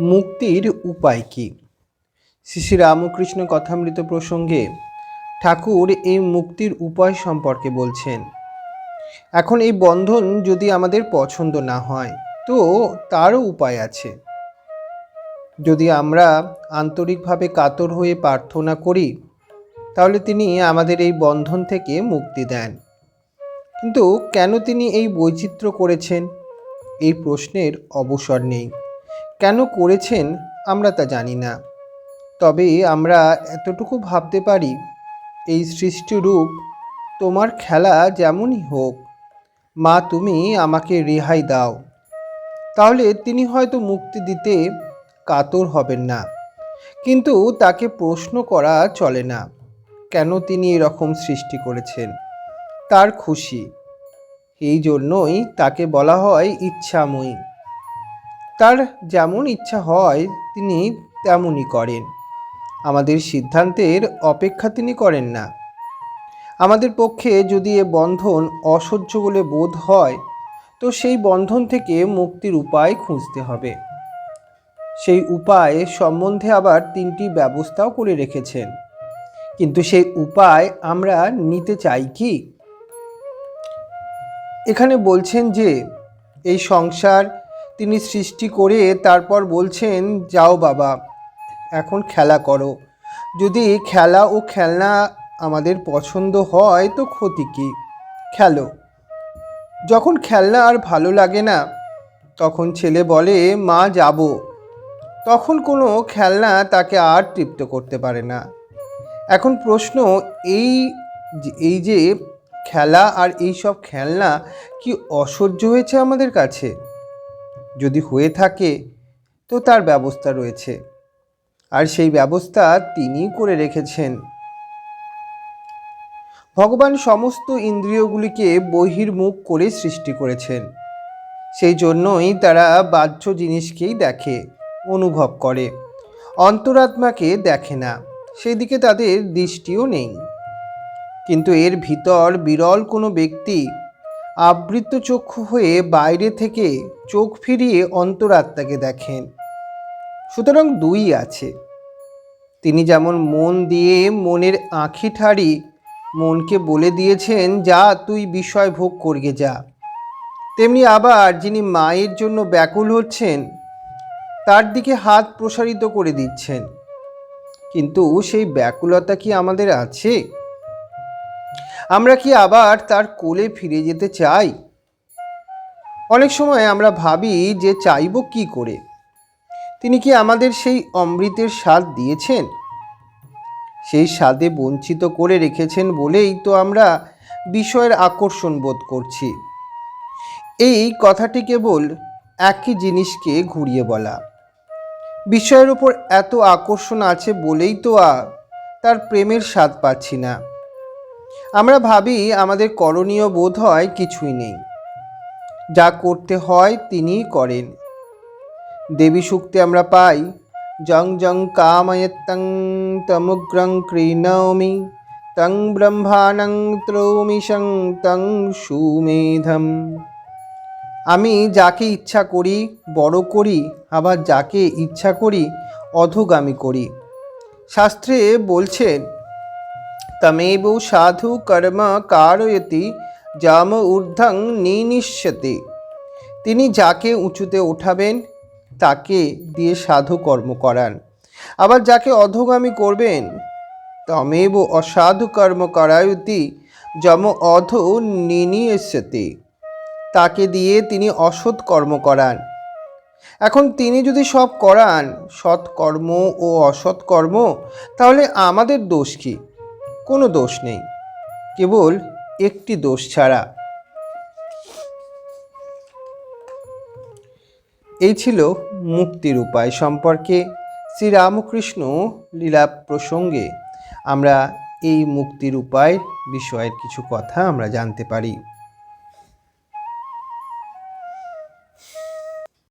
মুক্তির উপায় কি? শ্রী শ্রী রামকৃষ্ণ কথামৃত প্রসঙ্গে ঠাকুর এই মুক্তির উপায় সম্পর্কে বলছেন, এখন এই বন্ধন যদি আমাদের পছন্দ না হয়, তো তারও উপায় আছে। যদি আমরা আন্তরিকভাবে কাতর হয়ে প্রার্থনা করি, তাহলে তিনি আমাদের এই বন্ধন থেকে মুক্তি দেন। কিন্তু কেন তিনি এই বৈচিত্র্য করেছেন? এই প্রশ্নের অবসর নেই। কেন করেছেন আমরা তা জানি না। তবে আমরা এতটুকু ভাবতে পারি, এই সৃষ্টিরূপ তোমার খেলা যেমনই হোক, মা তুমি আমাকে রেহাই দাও। তাহলে তিনি হয়তো মুক্তি দিতে কাতর হবেন না। কিন্তু তাকে প্রশ্ন করা চলে না, কেন তিনি এরকম সৃষ্টি করেছেন? তার খুশি। এই জন্যই তাকে বলা হয় ইচ্ছাময়ী। তার যেমন ইচ্ছা হয়, তিনি তেমনই করেন। আমাদের সিদ্ধান্তের অপেক্ষা তিনি করেন না। আমাদের পক্ষে যদি এ বন্ধন অসহ্য বলে বোধ হয়, তো সেই বন্ধন থেকে মুক্তির উপায় খুঁজতে হবে। সেই উপায় সম্বন্ধে আবার তিনটি ব্যবস্থাও করে রেখেছেন। কিন্তু সেই উপায় আমরা নিতে চাই কি? এখানে বলছেন যে, এই সংসার তিনি সৃষ্টি করে তারপর বলছেন, যাও বাবা, এখন খেলা করো। যদি খেলা ও খেলনা আমাদের পছন্দ হয় তো ক্ষতি কী? খেলো। যখন খেলনা আর ভালো লাগে না, তখন ছেলে বলে, মা, যাব। তখন কোনো খেলনা তাকে আর তৃপ্ত করতে পারে না। এখন প্রশ্ন এই এই যে, খেলা আর এই সব খেলনা কি অসহ্য হয়েছে আমাদের কাছে? যদি হয়ে থাকে, তো তার ব্যবস্থা রয়েছে। আর সেই ব্যবস্থা তিনিই করে রেখেছেন। ভগবান সমস্ত ইন্দ্রিয়গুলিকে বহির্মুখ করে সৃষ্টি করেছেন। সেই জন্যই তারা বাহ্য জিনিসকেই দেখে, অনুভব করে। অন্তরাত্মাকে দেখে না সেই দিকে তাদের দৃষ্টিও নেই। কিন্তু এর ভিতর বিরল কোনো ব্যক্তি আবৃত চক্ষু হয়ে বাইরে থেকে চোখ ফিরিয়ে অন্তরাত্মাকে দেখেন। সুতরাং দুই আছে। তিনি যেমন মন দিয়ে মনের আঁখি ঠাড়ি মনকে বলে দিয়েছেন, যা, তুই বিষয় ভোগ করগে, যা। তেমনি আবার যিনি মায়ের জন্য ব্যাকুল হচ্ছেন, তার দিকে হাত প্রসারিত করে দিচ্ছেন। কিন্তু সেই ব্যাকুলতা কি আমাদের আছে? আমরা কি আবার তার কোলে ফিরে যেতে চাই? অনেক সময় আমরা ভাবি যে চাইব কি করে? তিনি কি আমাদের সেই অমৃতের স্বাদ দিয়েছেন? সেই স্বাদে বঞ্চিত করে রেখেছেন বলেই তো আমরা বিষয়ের আকর্ষণ বোধ করছি। এই কথাটি কেবল একই জিনিসকে ঘুরিয়ে বলা। বিষয়ের উপর এত আকর্ষণ আছে বলেই তো আ তার প্রেমের স্বাদ পাচ্ছি না। আমরা ভাবি আমাদের করণীয় বোধ হয় কিছুই নেই। যা করতে হয় তিনিই করেন। দেবী সূক্তে আমরা পাই জং জং কাময়ত্তং তমুগ্রং ক্রীণমি তং ব্রহ্মাণং ত্রৌমিশং তং সুমেধম। আমি যাকে ইচ্ছা করি, বড় করি, আবার যাকে ইচ্ছা করি, অধোগামী করি। শাস্ত্রে বলছেন তমেব সাধু কর্ম কারয়তি জাম ঊর্ধ্বং নিনিশ্যতে তিনি যাকে উঁচুতে ওঠাবেন, তাকে দিয়ে সাধু কর্ম করান। আবার যাকে অধোগামী করবেন, তমেব অসাধু কর্ম করায়তি, যম অধ নিনিয়স্যতে। তাকে দিয়ে তিনি অসৎ কর্ম করান। এখন তিনি যদি সব করান, সৎকর্ম ও অসৎ কর্ম তাহলে আমাদের দোষ কি? কোনো দোষ নেই, কেবল একটি দোষ ছাড়া। এই ছিল মুক্তির উপায় সম্পর্কে শ্রীরামকৃষ্ণ লীলা প্রসঙ্গে। আমরা এই মুক্তির উপায় বিষয়ের কিছু কথা আমরা জানতে পারি।